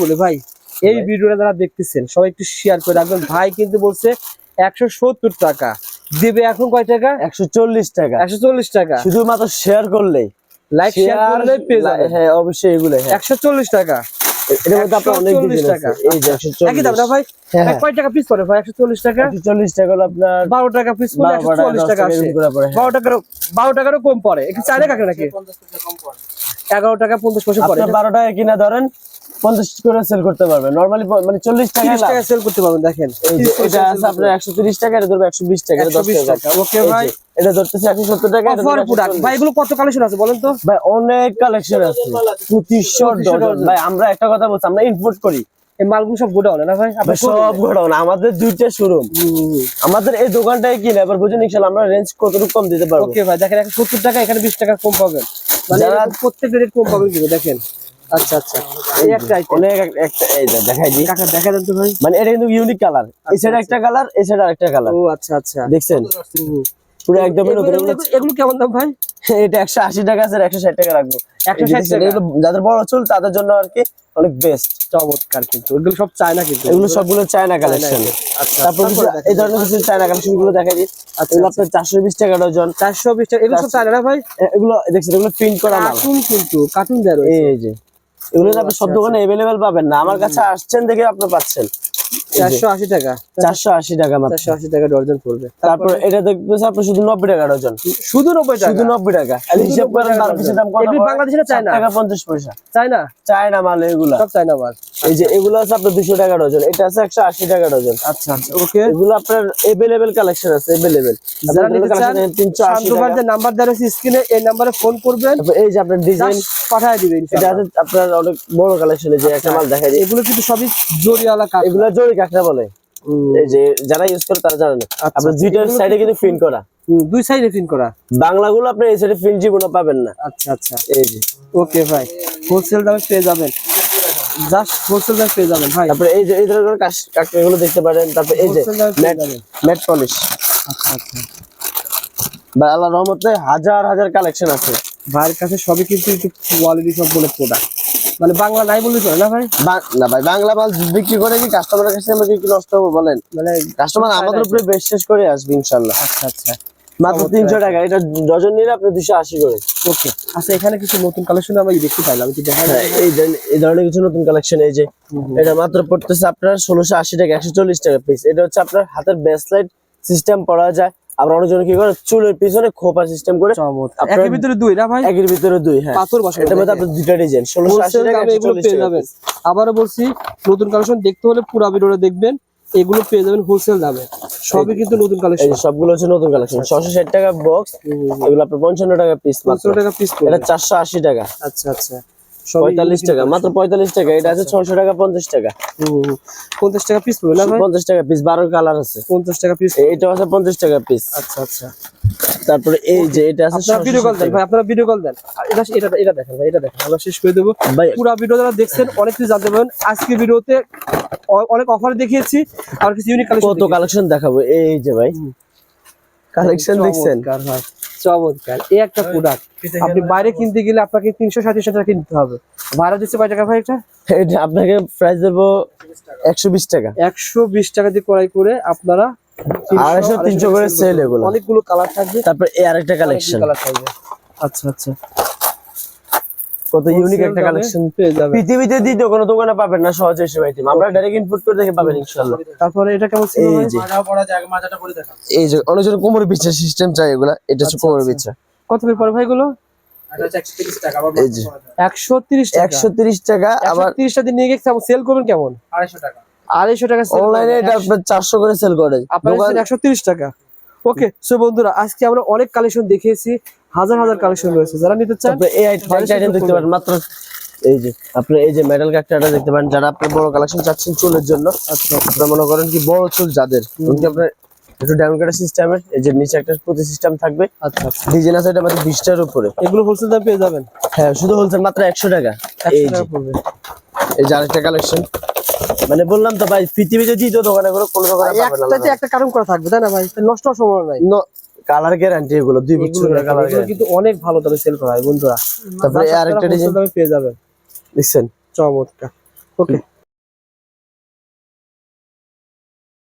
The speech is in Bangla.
বলে ভাই এই ভিডিওটা যারা দেখতেছেন সবাই একটু শেয়ার করে রাখবেন। ভাই কিন্তু বলছে একশো সত্তর টাকা। দিবে এখন কয় টাকা? একশো চল্লিশ টাকা। একশো চল্লিশ টাকা। শুধুমাত্র শেয়ার করলেই। লাইক শেয়ার করলে পেয়ে যাবেন। হ্যাঁ অবশ্যই এগুলো হ্যাঁ। একশো চল্লিশ টাকা। এটার মধ্যে আপনার অনেক ডিজাইন আছে। এই যে একশো একই দাম না ভাই? হ্যাঁ, কয় টাকা পিস পড়ে ভাই? একশো চল্লিশ টাকা? একশো চল্লিশ টাকা হলো আপনার বারো টাকা পিস পড়ে টাকা, আসে হ্যাঁ। টাকারও বারো টাকারও কম পড়ে। একটু চাইলে কাকে নাকি? এগারো টাকা পঞ্চাশ পয়সা পড়ে। টাকা কিনা ধরেন? পঞ্চাশ করে সেল করতে পারবেন। নর্মালি মানে চল্লিশ টাকা টাকা সেল করতে পারবেন দেখেন। এটা আছে আপনার একশো তিরিশ টাকা এটা ধরবে একশো বিশ টাকা ওকে ভাই। এটা ধরতেছে একশো সত্তর টাকা অফার প্রোডাক্ট ভাই এগুলো কত কালেকশন আছে বলেন তো? ভাই অনেক কালেকশন আছে। পঁচিশশো ডজন ডজন। ভাই আমরা একটা কথা বলছি আমরা ইম্পোর্ট করি। এই মালগুলো সব গোডাউনে না ভাই? সব ঘটনা আমাদের দুইটা শোরুম আমাদের এই দোকানটায় কিনে এবার বুঝুন ইনশাল্লাহ আমরা রেঞ্জ কতটুকু কম দিতে পারব। ওকে ভাই দেখেন একশো সত্তর টাকা এখানে বিশ টাকা কম পাবেন। মানে প্রত্যেকটা রেট কম পাবেন দেখেন। আচ্ছা আচ্ছা। এই একটা অনেক একটা এই যে দেখাই দিই। কাকা দেখা দেন তো ভাই। মানে এটা কিন্তু ইউনিক কালার এই সাইডে একটা কালার এই সাইডে আরেকটা কালার ও আচ্ছা আচ্ছা। দেখছেন? পুরো একদমই এগুলো- নতুন কেমন দাম ভাই? এটা একশো আশি টাকা আছে টাকা রাখব। 160 এই যে দেখছেন, টাকা। যাদের বড় চুল তাদের জন্য আর কি অনেক বেস্ট চমৎকার কিন্তু। এগুলো সব চায়না কিন্তু। এগুলো সবগুলো চায়না কালেকশন আচ্ছা তারপর এই ধরনের কিছু চায়না কালেকশনগুলো দেখাই দিই। আচ্ছা, এগুলো আপনার চারশো বিশ টাকা ডজন। চারশো বিশ টাকা। এগুলো সব চায়না না ভাই এগুলো দেখছেন এগুলো প্রিন্ট করা কার্টুন কিন্তু কার্টুন দেয়। এই যে। এগুলো আপনি সব আচ্ছা, দোকানে এভেলেবেল পাবেন না। আমার কাছে আসছেন দেখে আপনি পাচ্ছেন। চারশো আশি টাকা। চারশো আশি টাকা মাত্র। চারশো আশি টাকা ডর্জন পড়বে। তারপর এটা দেখবেন আপনি শুধু নব্বই টাকা ডজন। শুধু নব্বই টাকা? শুধু নব্বই টাকা। আর হিসাব করেন দাম কত এগুলি না পয়সা। চায়না? চায়না মাল এগুলা। সব মাল। এই যে এগুলো আছে আপনার দুশো টাকা ডজন এটা আছে একশো আশি টাকা ডজন। আচ্ছা আচ্ছা ওকে। এগুলো আপনার এভেলেবেল কালেকশন আছে এভেলেবেল তিনশো আশি নাম্বার দেওয়া স্ক্রিনে এই নাম্বারে ফোন করবেন। এই যে আপনার ডিজাইন Just দিবেন এটা আছে আপনার অনেক বড় কালেকশন যে একটা মাল দেখা যায় এগুলো কিন্তু সবই জরিওয়ালা এগুলো জরি বলে। এই যে যারা ইউজ করে তারা জানে না। আচ্ছা, আপনার দুইটার সাইডে কিন্তু প্রিন্ট করা। দুই সাইডে করা। বাংলাগুলো আপনি এই সাইডে পাবেন না। আচ্ছা আচ্ছা। এই যে। ওকে ভাই। হোলসেল দামে পেয়ে যাবেন। জাস্ট পেয়ে যাবেন ভাই। তারপরে এই যে এই ধরনের দেখতে পারেন তারপর এই যে ম্যাট ম্যাট পলিশ। আচ্ছা আচ্ছা বা আল্লাহ রহমতে হাজার হাজার কালেকশন আছে। ভাইয়ের কাছে সবই কিন্তু একটু কোয়ালিটি সব বলে প্রোডাক্ট মানে বাংলা নাই বললে চলে না ভাই? না ভাই বাংলা মাল বিক্রি করে কি কাস্টমারের কাছে আমাকে কি নষ্ট হবে বলেন? মানে কাস্টমার আমাদের উপরে বিশ্বাস করে আসবে ইনশাল্লাহ আচ্ছা আচ্ছা। মাত্র তিনশো টাকা এটা ডজন নিলে আপনি দুশো আশি করে। ওকে আচ্ছা এখানে কিছু নতুন কালেকশন আমরা দেখতে পাইলাম হ্যাঁ, এই ধরনের- কিছু নতুন কালেকশন এই যে এটা মাত্র পড়তেছে আপনার ষোলোশো আশি টাকা একশো চল্লিশ টাকা পিস এটা হচ্ছে আপনার হাতের ব্যাসলাইট সিস্টেম পড়া যায়। আবার অনেকজন কি করে চুলের পিছনে খোপা সিস্টেম করে একের ভিতরে দুই না ভাই? একের ভিতরে দুই হ্যাঁ। পাথর বসানো এটার মধ্যে আপনার দুইটা ডিজাইন ষোলোশো আশি টাকা এগুলো পেয়ে যাবেন। আবারও বলছি নতুন কালেকশন দেখতে হলে পুরো ভিডিওটা দেখবেন। এগুলো পেয়ে যাবেন হোলসেল দামে। সবই কিন্তু নতুন কালেকশন সবগুলো হচ্ছে নতুন কালেকশন ছশো ষাট টাকা বক্স এগুলো আপনার পঞ্চান্ন টাকা পিস মাত্র। পঞ্চান্ন টাকা পিস এটা চারশো আশি টাকা। আচ্ছা আচ্ছা। সবই পঁয়তাল্লিশ টাকা মাত্র পঁয়তাল্লিশ। টাকা। এটা আছে ছয়শো টাকা পঞ্চাশ টাকা। হুম, হুম, হুম। পঞ্চাশ টাকা পিস পড়বে না ভাই? পঞ্চাশ টাকা পিস বারো কালার আছে। পঞ্চাশ টাকা পিস এটা আছে পঞ্চাশ টাকা পিস আচ্ছা আচ্ছা। তারপরে এই যে এটা আছে আপনারা ভিডিও কল দেন ভাই আপনারা ভিডিও কল দেন। এটা এটা এটা দেখেন ভাই এটা দেখেন আমরা শেষ করে দেবো। ভাই পুরো ভিডিও যারা দেখছেন অনেক কিছু জানতে পারবেন আজকে ভিডিওতে অনেক অফার দেখিয়েছি আর কিছু ইউনিক কালেকশন কত কালেকশন দেখাবো? এই যে ভাই। কালেকশন দেখছেন? চমৎকার। এই একটা প্রোডাক্ট আপনি বাইরে কিনতে গেলে আপনাকে তিনশো ষাট টাকা কিনতে হবে। ভাড়া দিচ্ছে কয় টাকা ভাই এটা? এটা আপনাকে প্রাইস দেবো একশো বিশ টাকা। একশো বিশ টাকা দিয়ে ক্রয় করে আপনারা 300, আড়াইশো তিনশো করে সেল এগুলো। অনেকগুলো কালার থাকবে। তারপরে এই আরেকটা কালেকশন কালার থাকবে। আচ্ছা আচ্ছা। কত ইউনিক একটা কালেকশন পেয়ে যাবেন পৃথিবীতে দ্বিতীয় কোনো দোকানে পাবেন না সহজে এসব আইটেম আমরা ডাইরেক্ট ইনপুট করে দেখে পাবেন তারপরে এটা কেমন ছিল এই? যে। এই যে অনেকজন কোমর সিস্টেম চাই এগুলা। এটা হচ্ছে আচ্ছা, কোমর আচ্ছা। কত করে পড়ে ভাই গুলো এই যে। একশো তিরিশ একশো তিরিশ টাকা আবার আবার তিরিশ টাকা নিয়ে গেছে সেল করবেন কেমন? আড়াইশো টাকা। Sell অনলাইনে করবেন। এটা আপনার চারশো করে সেল করে। আপনার একশো তিরিশ টাকা। ওকে সো বন্ধুরা আজকে আমরা অনেক কালেকশন দেখিয়েছি হাজার হাজার কালেকশন রয়েছে। যারা নিতে চান এই আইটেম দেখতে পারেন। মাত্র এই যে আপনি এই যে মেটাল কাকটাটা দেখতে পারেন। যারা আপনি বড় কালেকশন চাচ্ছেন চুলের জন্য আচ্ছা। আপনার মনে করেন কি বড় চুল যাদের? আপনার একটু ডাউন কাটা সিস্টেমের এই যে নিচে একটা প্রতি সিস্টেম থাকবে। আচ্ছা। ডিজাইন আছে এটা মাত্র বিশটার উপরে। এগুলো হোলসেল দাম পেয়ে যাবেন? হ্যাঁ শুধু হোলসেল মাত্র একশো টাকা। এই একশো যে। টাকা পড়বে। এই যে আরেকটা কালেকশন মানে বললাম তো ভাই পৃথিবীতে দ্বিতীয় দোকানে করে কোনো দোকানে একটাতে একটা কারণ করা থাকবে তাই না ভাই? নষ্ট সময় নাই। কালার গ্যারান্টি এগুলো দুই বছর বছরের কালার গ্যারান্টি কিন্তু অনেক ভালো দামে সেল করা হয় বন্ধুরা। তারপরে আরেকটা ডিজাইন পেয়ে যাবেন। দেখছেন? চমৎকার। ওকে